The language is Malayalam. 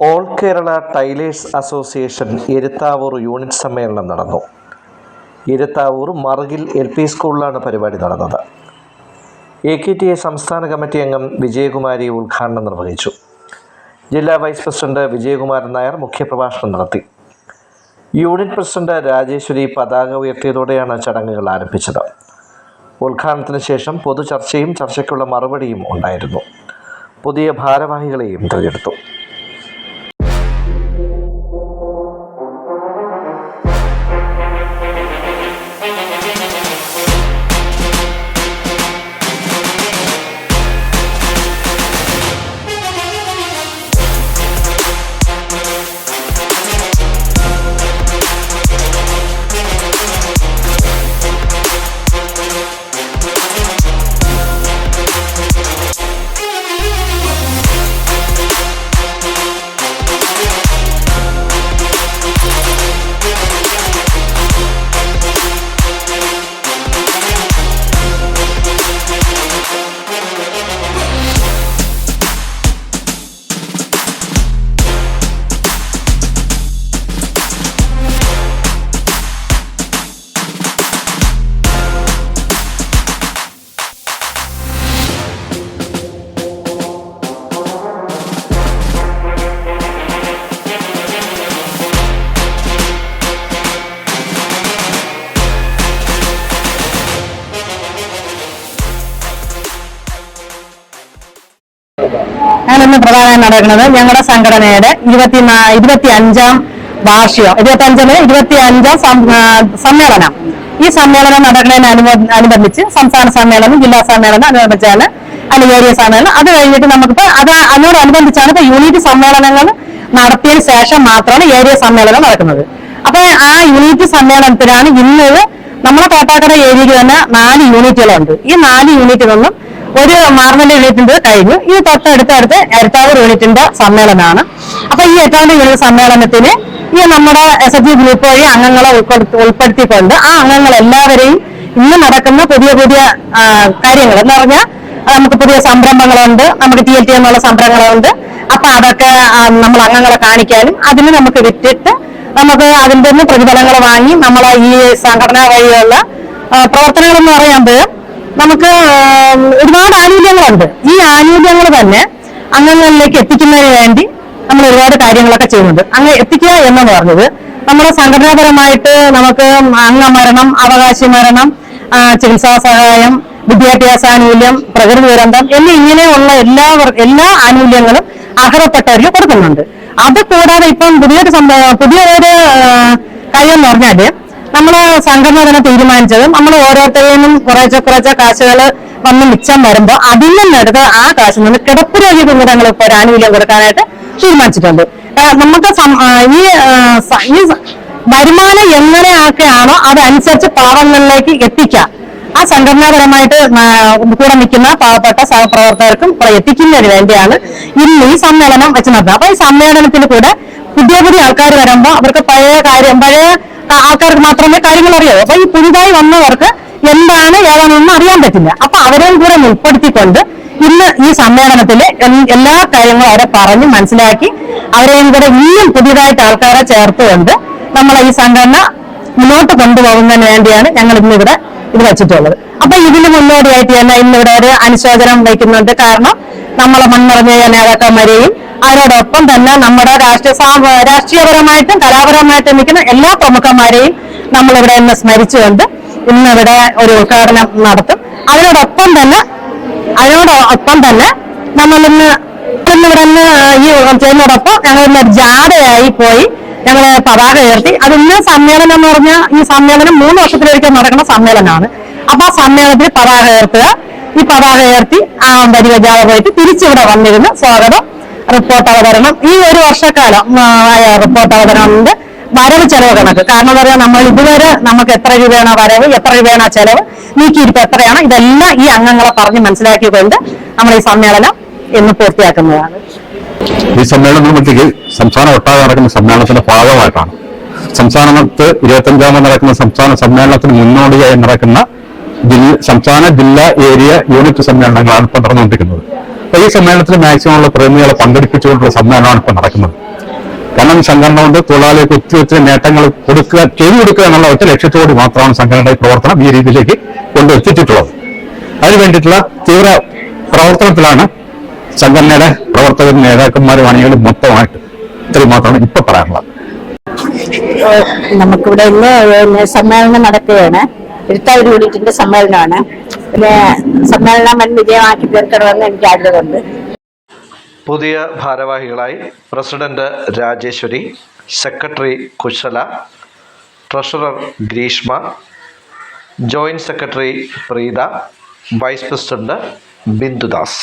All Kerala tailors association Eruthavoor unit സമ്മേളനം നടന്നു. എരുത്താവൂർ മറുകിൽ എൽ പി സ്കൂളിലാണ് പരിപാടി നടന്നത്. എ കെ ടി എ സംസ്ഥാന കമ്മിറ്റി അംഗം വിജയകുമാരി ഉദ്ഘാടനം നിർവഹിച്ചു. ജില്ലാ വൈസ് പ്രസിഡന്റ് വിജയകുമാരൻ നായർ മുഖ്യപ്രഭാഷണം നടത്തി. യൂണിറ്റ് പ്രസിഡന്റ് രാജേശ്വരി പതാക ഉയർത്തിയതോടെയാണ് ചടങ്ങുകൾ ആരംഭിച്ചത്. ഉദ്ഘാടനത്തിന് ശേഷം പൊതുചർച്ചയും ചർച്ചയ്ക്കുള്ള മറുപടിയും ഉണ്ടായിരുന്നു. പുതിയ ഭാരവാഹികളെയും തിരഞ്ഞെടുത്തു. ഞാനിന്ന് പ്രധാനം നടക്കുന്നത് ഞങ്ങളുടെ സംഘടനയുടെ ഇരുപത്തി ഇരുപത്തി അഞ്ചാം വാർഷികം ഇരുപത്തി അഞ്ചിൽ ഇരുപത്തി അഞ്ചാം സമ്മേളനം. ഈ സമ്മേളനം നടക്കുന്നതിന് അനുബന്ധിച്ച് സംസ്ഥാന സമ്മേളനം ജില്ലാ സമ്മേളനം അനുബന്ധിച്ചാണ് ഏരിയ സമ്മേളനം. അത് കഴിഞ്ഞിട്ട് നമുക്കിപ്പോ അത് അതിനോടനുബന്ധിച്ചാണ് ഇപ്പൊ യൂണിറ്റ് സമ്മേളനങ്ങൾ നടത്തിയതിന് ശേഷം മാത്രമാണ് ഏരിയ സമ്മേളനം നടക്കുന്നത്. അപ്പൊ ആ യൂണിറ്റ് സമ്മേളനത്തിലാണ് ഇന്ന് നമ്മുടെ കോട്ടാക്കട ഏരിയയിൽ തന്നെ നാല് യൂണിറ്റുകളുണ്ട്. ഈ നാല് യൂണിറ്റിലൊന്നും ഒരു മാർമല യൂണിറ്റിന്റെ കഴിഞ്ഞു. ഈ തൊട്ടടുത്തടുത്ത് എരട്ടാവൂർ യൂണിറ്റിന്റെ സമ്മേളനമാണ്. അപ്പൊ ഈ എട്ടാവൂർ യൂണിറ്റ് സമ്മേളനത്തിന് ഈ നമ്മുടെ എസ് എഫ് ജി ഗ്രൂപ്പ് വഴി അംഗങ്ങളെ ഉൾപ്പെടുത്തി ഉൾപ്പെടുത്തിക്കൊണ്ട് ആ അംഗങ്ങൾ എല്ലാവരെയും ഇന്ന് നടക്കുന്ന പുതിയ പുതിയ കാര്യങ്ങൾ. എന്ന് പറഞ്ഞാൽ നമുക്ക് പുതിയ സംരംഭങ്ങളുണ്ട് നമുക്ക് ടി എൽ ടി എന്നുള്ള സംരംഭങ്ങളുണ്ട്. അപ്പൊ അതൊക്കെ നമ്മൾ അംഗങ്ങളെ കാണിക്കാനും അതിന് നമുക്ക് വിറ്റിട്ട് നമുക്ക് അതിന്റെ നിന്ന് പ്രതിഫലങ്ങൾ വാങ്ങി നമ്മളെ ഈ സംഘടന വഴിയുള്ള പ്രവർത്തനങ്ങൾ എന്ന് നമുക്ക് ഒരുപാട് ആനുകൂല്യങ്ങളുണ്ട്. ഈ ആനുകൂല്യങ്ങൾ തന്നെ അംഗങ്ങളിലേക്ക് എത്തിക്കുന്നതിന് വേണ്ടി നമ്മൾ ഒരുപാട് കാര്യങ്ങളൊക്കെ ചെയ്യുന്നുണ്ട്. അങ്ങ് എത്തിക്കുക എന്ന് പറഞ്ഞത് നമ്മുടെ സംഘടനാപരമായിട്ട് നമുക്ക് അംഗമരണം അവകാശി മരണം ചികിത്സാ സഹായം വിദ്യാഭ്യാസ ആനുകൂല്യം പ്രകൃതി ദുരന്തം എന്നീ ഇങ്ങനെയുള്ള എല്ലാ എല്ലാ ആനുകൂല്യങ്ങളും അർഹതപ്പെട്ടവർക്ക് കൊടുക്കുന്നുണ്ട്. അത് കൂടാതെ ഇപ്പം പുതിയൊരു സംഭവം പുതിയൊരു കാര്യം എന്ന് പറഞ്ഞാൽ നമ്മൾ സംഘടന തന്നെ തീരുമാനിച്ചത് നമ്മൾ ഓരോരുത്തരെയും കുറേശ്ശെ കുറേശ്ശെ കാശുകൾ വന്ന് മിച്ചം വരുമ്പോൾ അതിൽ നിന്നെടുത്ത് ആ കാശിൽ നിന്ന് കിടപ്പ് രോഗി കുഞ്ഞുങ്ങൾ ഒരു ആനുകൂല്യം കൊടുക്കാനായിട്ട് തീരുമാനിച്ചിട്ടുണ്ട്. നമുക്ക് ഈ വരുമാനം എങ്ങനെയൊക്കെയാണോ അതനുസരിച്ച് പാവങ്ങളിലേക്ക് എത്തിക്കാം. ആ സംഘടനാപരമായിട്ട് കൂടെ നിൽക്കുന്ന പാവപ്പെട്ട സഹപ്രവർത്തകർക്കും എത്തിക്കുന്നതിന് വേണ്ടിയാണ് ഇന്ന് ഈ സമ്മേളനം വെച്ച് നടത്തുന്നത് അപ്പൊ ഈ സമ്മേളനത്തിൽ കൂടെ പുതിയ പുതിയ ആൾക്കാർ വരുമ്പോൾ അവർക്ക് പഴയ കാര്യം പഴയ ആൾക്കാർക്ക് മാത്രമേ കാര്യങ്ങൾ അറിയാവൂ. അപ്പൊ ഈ പുതുതായി വന്നവർക്ക് എന്താണ് ഏതാണെന്ന് അറിയാൻ പറ്റില്ല. അപ്പൊ അവരെയും കൂടെ ഉൾപ്പെടുത്തിക്കൊണ്ട് ഇന്ന് ഈ സമ്മേളനത്തിൽ എല്ലാ കാര്യങ്ങളും അവരെ പറഞ്ഞ് മനസ്സിലാക്കി അവരെയും കൂടെ ഇനിയും പുതിയതായിട്ട് ആൾക്കാരെ ചേർത്തുകൊണ്ട് നമ്മളെ ഈ സംഘടന മുന്നോട്ട് കൊണ്ടുപോകുന്നതിന് വേണ്ടിയാണ് ഞങ്ങൾ ഇന്നിവിടെ ഇത് വെച്ചിട്ടുള്ളത്. അപ്പൊ ഇതിന് മുന്നോടിയായിട്ട് തന്നെ ഇന്നിവിടെ ഒരു അനുശോചനം വയ്ക്കുന്നുണ്ട്. കാരണം നമ്മളെ മൺമറഞ്ഞ നേതാക്കന്മാരെയും അതിനോടൊപ്പം തന്നെ നമ്മുടെ രാഷ്ട്രീയ രാഷ്ട്രീയപരമായിട്ടും കലാപരമായിട്ടും നിൽക്കുന്ന എല്ലാ പ്രമുഖന്മാരെയും നമ്മളിവിടെ ഇന്ന് സ്മരിച്ചുകൊണ്ട് ഇന്ന് ഇവിടെ ഒരു ഉദ്ഘാടനം നടത്തും. അതിനോടൊപ്പം തന്നെ അതിനോടൊപ്പം തന്നെ നമ്മളിന്ന് ഇന്നിവിടെ നിന്ന് ഈ ചെയ്യുന്നതോടൊപ്പം ഞങ്ങൾ ഇന്ന് ജാഥയായി പോയി ഞങ്ങൾ പതാക ഉയർത്തി. അത് ഇന്ന് സമ്മേളനം എന്ന് പറഞ്ഞാൽ ഈ സമ്മേളനം മൂന്ന് വർഷത്തിലൊരിക്കൽ നടക്കുന്ന സമ്മേളനമാണ്. അപ്പൊ ആ സമ്മേളനത്തിൽ പതാക ഉയർത്തുക. ഈ പതാക ഉയർത്തി ആ വരിക ജാഥ പോയിട്ട് തിരിച്ചിവിടെ വന്നിരുന്ന് സ്വാഗതം റിപ്പോർട്ട് അവതരണം. ഈ ഒരു വർഷക്കാലം റിപ്പോർട്ട് അവതരണത്തിന്റെ വരവ് ചെലവ് കണക്ക്. കാരണം പറയാം നമ്മൾ ഇതുവരെ നമുക്ക് എത്ര രൂപയാണ് വരവ് എത്ര രൂപയാണ് ചെലവ് നീക്കിയിരിപ്പ് എത്രയാണ് ഇതെല്ലാം ഈ അംഗങ്ങളെ പറഞ്ഞ് മനസ്സിലാക്കിക്കൊണ്ട് നമ്മൾ ഈ സമ്മേളനം ഇന്ന് പൂർത്തിയാക്കുന്നതാണ്. ഈ സമ്മേളനത്തിലേക്ക് സംസ്ഥാന ഒട്ടാകെ നടക്കുന്ന സമ്മേളനത്തിന്റെ ഭാഗമായിട്ടാണ്. സംസ്ഥാനത്ത് ഇരുപത്തഞ്ചാമത് നടക്കുന്ന സംസ്ഥാന സമ്മേളനത്തിന് മുന്നോടിയായി നടക്കുന്ന സംസ്ഥാന ജില്ലാ ഏരിയ യൂണിറ്റ് സമ്മേളനങ്ങളാണ് ഇപ്പോൾ നടന്നുകൊണ്ടിരിക്കുന്നത്. അപ്പൊ ഈ സമ്മേളനത്തിൽ മാക്സിമം ഉള്ള പ്രതിനിധികളെ പങ്കെടുപ്പിച്ചുകൊണ്ടുള്ള സമ്മേളനമാണ് ഇപ്പോൾ നടക്കുന്നത്. കാരണം സംഘടന കൊണ്ട് തൊഴിലാളികൾക്ക് ഒത്തിരി ഒത്തിരി നേട്ടങ്ങൾ കൊടുക്കുക ചെയ്തു കൊടുക്കുക എന്നുള്ള ഒറ്റ ലക്ഷ്യത്തോടെ മാത്രമാണ് സംഘടനയുടെ പ്രവർത്തനം ഈ രീതിയിലേക്ക് കൊണ്ടെത്തിച്ചിട്ടുള്ളത് അതിനു വേണ്ടിയിട്ടുള്ള തീവ്ര പ്രവർത്തനത്തിലാണ് സംഘടനയുടെ പ്രവർത്തകരും നേതാക്കന്മാരും അണികളും മൊത്തമായിട്ട് ഇത്രയും മാത്രമാണ് ഇപ്പൊ പറയാനുള്ളത്. നമുക്കിവിടെ ഇന്ന് പിന്നെ സമ്മേളനം നടക്കുകയാണ്. ഇരുത്താവൂർ യൂണിറ്റിന്റെ സമ്മേളനമാണ്. പിന്നെ സമ്മേളനം വൻ വിജയമാക്കി തീർക്കണമെന്ന് എനിക്ക് ആഗ്രഹമുണ്ട്. പുതിയ ഭാരവാഹികളായി president Rajeshwari secretary Kushala treasurer Greeshma joint secretary Preetha vice president Bindudas.